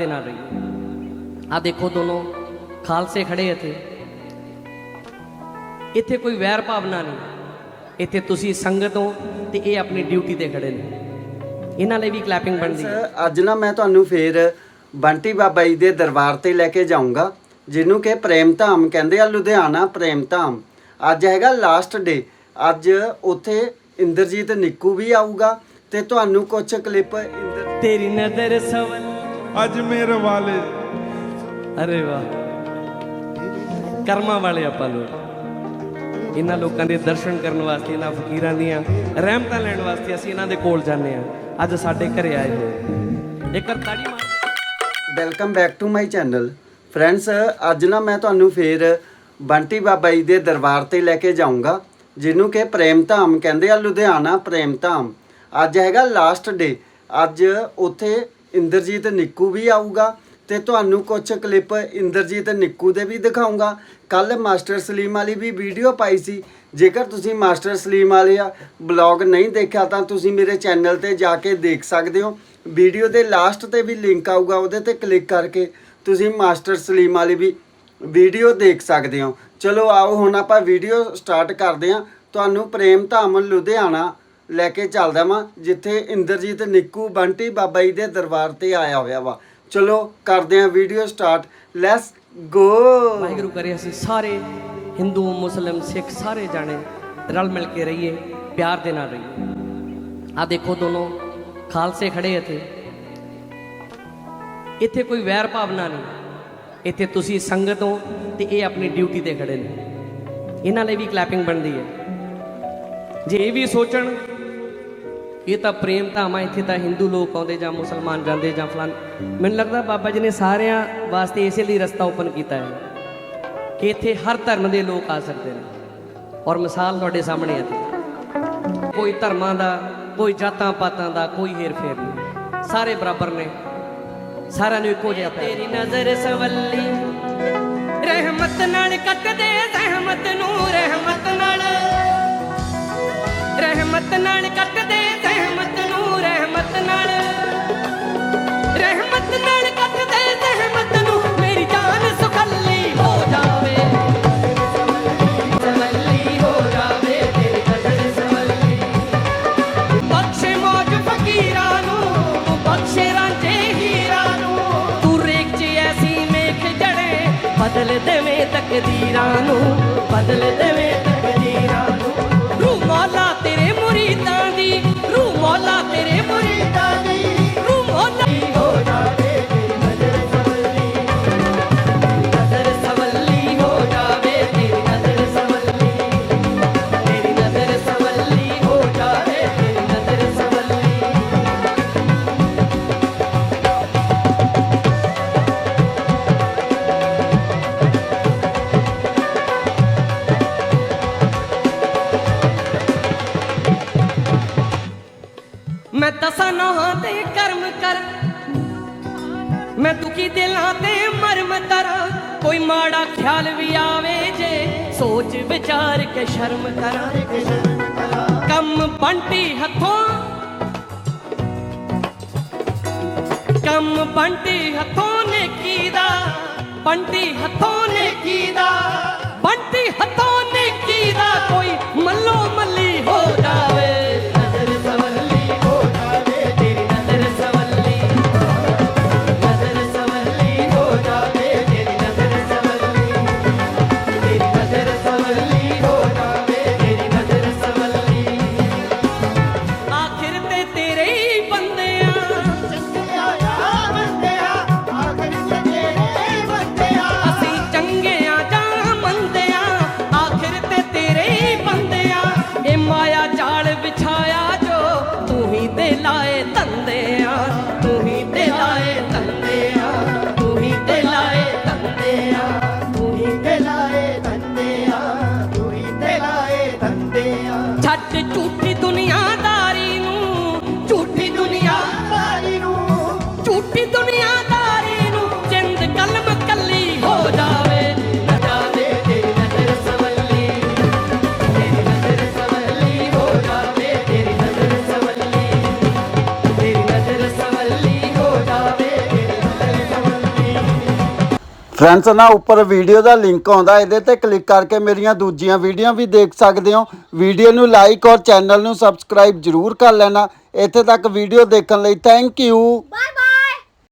ਦੇ ਨਾਲ ਰਹੀਏ ਆ ਦੇਖੋ ਦੋਨੋਂ ਖਾਲਸੇ ਖੜੇ ਇੱਥੇ। ਇੱਥੇ ਕੋਈ ਵੈਰ ਭਾਵਨਾ ਨਹੀਂ। ਇੱਥੇ ਤੁਸੀਂ ਸੰਗਤ ਹੋ ਤੇ ਇਹ ਆਪਣੀ ਡਿਊਟੀ ਤੇ ਖੜੇ ਨੇ। ਇਹਨਾਂ ਲਈ ਵੀ ਕਲੈਪਿੰਗ ਬਣਦੀ ਹੈ। ਸਰ, ਅੱਜ ਨਾ ਮੈਂ ਤੁਹਾਨੂੰ ਫੇਰ ਬੰਟੀ ਬਾਬਾ ਜੀ ਦੇ ਦਰਬਾਰ ਤੇ ਲੈ ਕੇ ਜਾਊਂਗਾ ਜਿਹਨੂੰ ਕਿ ਪ੍ਰੇਮ ਧਾਮ ਕਹਿੰਦੇ ਆ ਲੁਧਿਆਣਾ ਪ੍ਰੇਮ ਧਾਮ। ਅੱਜ ਹੈਗਾ ਲਾਸਟ ਡੇ ਅੱਜ ਉੱਥੇ ਇੰਦਰਜੀਤ ਨਿੱਕੂ ਵੀ ਆਊਗਾ ਤੇ ਤੁਹਾਨੂੰ ਕੁਝ ਕਲਿੱਪ ਇੰਦਰ ਤੇਰੀ ਨਜ਼ਰ ਸਵਲ ਅੱਜ ਮੇਰੇ ਵਾਲੇ। ਅਰੇ ਵਾਹ। ਕਰਮਾਂ ਵਾਲੇ ਆਪਾਂ ਲੋਕ। ਇਹਨਾਂ ਲੋਕਾਂ ਦੇ ਦਰਸ਼ਨ ਕਰਨ ਵਾਸਤੇ ਇਹਨਾਂ ਫਕੀਰਾਂ ਦੀਆਂ ਰਹਿਮਤਾਂ ਲੈਣ ਵਾਸਤੇ ਅਸੀਂ ਇਹਨਾਂ ਦੇ ਕੋਲ ਜਾਂਦੇ ਆ ਅੱਜ ਸਾਡੇ ਘਰੇ ਆਏ ਹੋਏ। ਇੱਕ ਤਾੜੀ ਮਾਰ। Welcome back to my channel friends ਅੱਜ ਨਾ ਮੈਂ ਤੁਹਾਨੂੰ ਫੇਰ ਬੰਟੀ ਬਾਬਾ ਜੀ ਦੇ ਦਰਬਾਰ ਤੇ ਲੈ ਕੇ ਜਾਊਂਗਾ ਜਿਹਨੂੰ ਕਿ ਪ੍ਰੇਮ ਧਾਮ ਕਹਿੰਦੇ ਆ ਲੁਧਿਆਣਾ ਪ੍ਰੇਮ ਧਾਮ। ਅੱਜ ਹੈਗਾ ਲਾਸਟ ਡੇ ਅੱਜ ਉੱਥੇ ਇੰਦਰਜੀਤ ਨਿੱਕੂ ਵੀ ਆਊਗਾ ਤੇ ਤੁਹਾਨੂੰ ਕੁਝ ਕਲਿੱਪ ਇੰਦਰਜੀਤ ਨਿੱਕੂ ਦੇ ਵੀ ਦਿਖਾਊਂਗਾ। ਕੱਲ ਮਾਸਟਰ ਸਲੀਮ ਵਾਲੀ ਵੀ ਵੀਡੀਓ ਪਾਈ ਸੀ। ਜੇਕਰ ਤੁਸੀਂ ਮਾਸਟਰ ਸਲੀਮ ਵਾਲੇ ਆ ਬਲੌਗ ਨਹੀਂ ਦੇਖਿਆ ਤਾਂ ਤੁਸੀਂ ਮੇਰੇ ਚੈਨਲ ਤੇ ਜਾ ਕੇ ਦੇਖ ਸਕਦੇ ਹੋ। ਵੀਡੀਓ ਦੇ ਲਾਸਟ ਤੇ ਵੀ ਲਿੰਕ ਆਊਗਾ, ਉਹਦੇ ਤੇ ਕਲਿੱਕ ਕਰਕੇ ਤੁਸੀਂ ਮਾਸਟਰ ਸਲੀਮ ਵਾਲੀ ਵੀ ਵੀਡੀਓ ਦੇਖ ਸਕਦੇ ਹੋ। ਚਲੋ ਆਓ, ਹੁਣ ਆਪਾਂ ਵੀਡੀਓ ਸਟਾਰਟ ਕਰਦੇ ਹਾਂ। ਤੁਹਾਨੂੰ ਪ੍ਰੇਮ ਧਾਮ ਲੁਧਿਆਣਾ ਲੈ ਕੇ ਚੱਲਦਾ ਵਾਂ, ਜਿੱਥੇ ਇੰਦਰਜੀਤ ਨਿੱਕੂ ਬੰਟੀ ਬਾਬਾ ਜੀ ਦੇ ਦਰਬਾਰ ਤੇ ਆਇਆ ਹੋਇਆ ਵਾ। ਚਲੋ ਕਰਦੇ ਹਾਂ video start. Let's go Waheguru ਕਰੇ ਅਸੀਂ ਸਾਰੇ ਹਿੰਦੂ, ਮੁਸਲਿਮ, ਸਿੱਖ ਸਾਰੇ ਜਾਣੇ ਰਲ ਮਿਲ ਕੇ ਰਹੀਏ, ਪਿਆਰ ਦੇ ਨਾਲ ਰਹੀਏ। ਆ ਦੇਖੋ ਦੋਨੋਂ ਖਾਲਸੇ ਖੜੇ ਇੱਥੇ। ਇੱਥੇ ਕੋਈ ਵੈਰ ਭਾਵਨਾ ਨਹੀਂ। ਇੱਥੇ ਤੁਸੀਂ ਸੰਗਤ ਹੋ ਤੇ ਇਹ ਆਪਣੀ ਡਿਊਟੀ ਤੇ ਖੜੇ ਨੇ। ਇਹਨਾਂ ਲਈ ਵੀ ਕਲੈਪਿੰਗ ਬਣਦੀ ਹੈ। ਜੇ ਇਹ ਵੀ ਸੋਚਣ ਇਹ ਤਾਂ ਪ੍ਰੇਮ ਧਾਮਾ ਇੱਥੇ ਤਾਂ ਹਿੰਦੂ ਲੋਕ ਆਉਂਦੇ ਜਾਂ ਮੁਸਲਮਾਨ ਜਾਂਦੇ ਜਾਂ ਫਲਾਨ ਮੈਨੂੰ ਲੱਗਦਾ ਬਾਬਾ ਜੀ ਨੇ ਸਾਰਿਆਂ ਵਾਸਤੇ ਇਸੇ ਲਈ ਰਸਤਾ ਓਪਨ ਕੀਤਾ ਹੈ ਕਿ ਇੱਥੇ ਹਰ ਧਰਮ ਦੇ ਲੋਕ ਆ ਸਕਦੇ ਨੇ। ਔਰ ਮਿਸਾਲ ਤੁਹਾਡੇ ਸਾਹਮਣੇ ਹੈ ਕੋਈ ਧਰਮਾਂ ਦਾ, ਕੋਈ ਜਾਤਾਂ ਪਾਤਾਂ ਦਾ, ਕੋਈ ਹੇਰ ਫੇਰ ਨਹੀਂ। ਸਾਰੇ ਬਰਾਬਰ ਨੇ। ਸਾਰਿਆਂ ਨੂੰ ਇੱਕੋ ਜਿਹਾ ਤੇਰੀ ਨਜ਼ਰ ਸਵੱਲੀ, ਰਹਿਮਤ ਨਾਲ ਕੱਟਦੇ ਜ਼ਹਿਮਤ ਨੂੰ, ਰਹਿਮਤ ਨਾਲ ਰਹਿਮਤ ਨਾਲ ਕੱਟ ਬਦਲ ਦੇਵੇਂ ਤਕਦੀਰਾਂ ਨੂੰ ਬਦਲ ਦੇਵੇਂ ਮੈਂ ਦਸਾਂ ਤੇ ਕਰਮ ਕਰ। ਮੈਂ ਦੁਖੀ ਦਿਲਾਂ ਤੇ ਮਰਮ ਤਰਾਂ। ਕੋਈ ਮਾੜਾ ਖਿਆਲ ਵੀ ਆਵੇ ਜੇ, ਸੋਚ ਵਿਚਾਰ ਕੇ ਸ਼ਰਮ ਕਰਾਂ। ਕੰਮ ਬੰਟੀ ਹੱਥੋਂ। ਕੰਮ ਬੰਟੀ ਹੱਥੋਂ ਨੇਕੀ ਦਾ। ਬੰਟੀ ਹੱਥੋਂ ਨੇਕੀ ਦਾ। ਬੰਟੀ the two ਫਰੈਂਡਸ ਨਾ ਉੱਪਰ ਵੀਡੀਓ ਦਾ ਲਿੰਕ ਆਉਂਦਾ, ਇਹਦੇ ਤੇ ਕਲਿੱਕ ਕਰਕੇ ਮੇਰੀਆਂ ਦੂਜੀਆਂ ਵੀਡੀਓ ਵੀ ਦੇਖ ਸਕਦੇ ਹੋ। ਵੀਡੀਓ ਨੂੰ ਲਾਈਕ ਔਰ ਚੈਨਲ ਨੂੰ ਸਬਸਕ੍ਰਾਈਬ ਜਰੂਰ ਕਰ ਲੈਣਾ। ਇੱਥੇ ਤੱਕ ਵੀਡੀਓ ਦੇਖਣ ਲਈ ਥੈਂਕ ਯੂ ਬਾਏ ਬਾਏ